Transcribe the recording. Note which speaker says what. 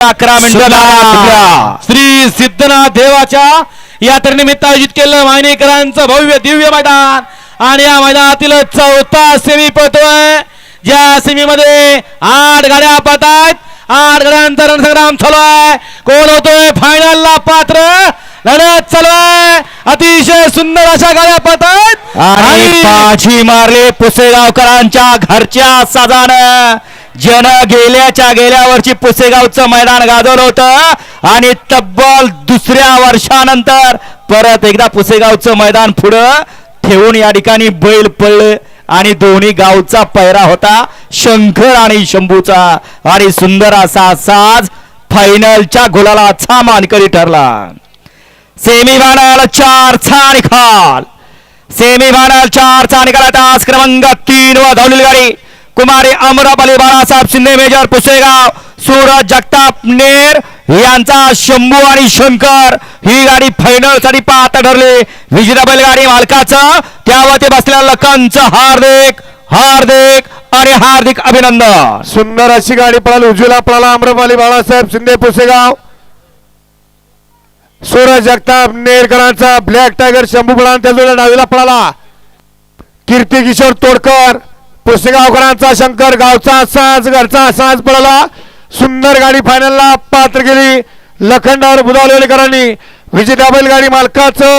Speaker 1: अकरा मिनिटं
Speaker 2: श्री सिद्धनाथ देवाच्या यात्रेनिमित्त आयोजित केलेलं मायनेकरांचं भव्य दिव्य मैदान. आणि या मैदानातील चौथा सेमी पळतोय ज्या सेमीमध्ये आठ गाड्या पाहत आहेत आठ गाड्यांचा रणसंग्राम चालू आहे. कोण होतोय? फायनलला पात्र. लढत चालू आहे. अतिशय सुंदर अशा गाड्या पाहत आहेत
Speaker 1: आणि बाजी मारले पुसेगावकरांच्या घरच्या साजानं. जन गेल्याच्या गेल्या वर्षी पुसेगावचं मैदान गाजवलं होतं आणि तब्बल दुसऱ्या वर्षानंतर परत एकदा पुसेगावचं मैदान पुढं ठेवून या ठिकाणी बैल पडलं आणि दोन्ही गावचा पैरा होता. शंकर आणि शंभूचा आणि सुंदर असा साज फायनलच्या गुलालाचा मानकरी ठरला. सेमी फायनल चारचा निकाल. सेमी फायनल चारचा निकाल तास क्रमांक तीन व धावलेली गाडी. कुमारी अमरापली बाळासाहेब शिंदे मेजर पुसेगाव सूरज जगताप नेर यांचा शंभू आणि शंकर ही गाडी फायनलसाठी पाहता ठरली. विजेता बैलगाडी मालकाचं त्यावरती बसलेल्या लखनचं हार्दिक हार्दिक आणि हार्दिक अभिनंदन.
Speaker 3: सुंदर अशी गाडी पळाली उजवीला पळाला अमरपाली बाळासाहेब शिंदे पुसेगाव. सूरज जगताप नेरकरांचा ब्लॅक टायगर शंभू पळा त्याजवळ डावीला पळाला. कीर्ती किशोर तोडकर. पुसेगावकरांचा शंकर गावचा साज घरचा साज पळाला. सुंदर गाडी फायनलला पात्र केली. लखंडावर बुधावलेकरांनी विजेता बैलगाडी मालकाचं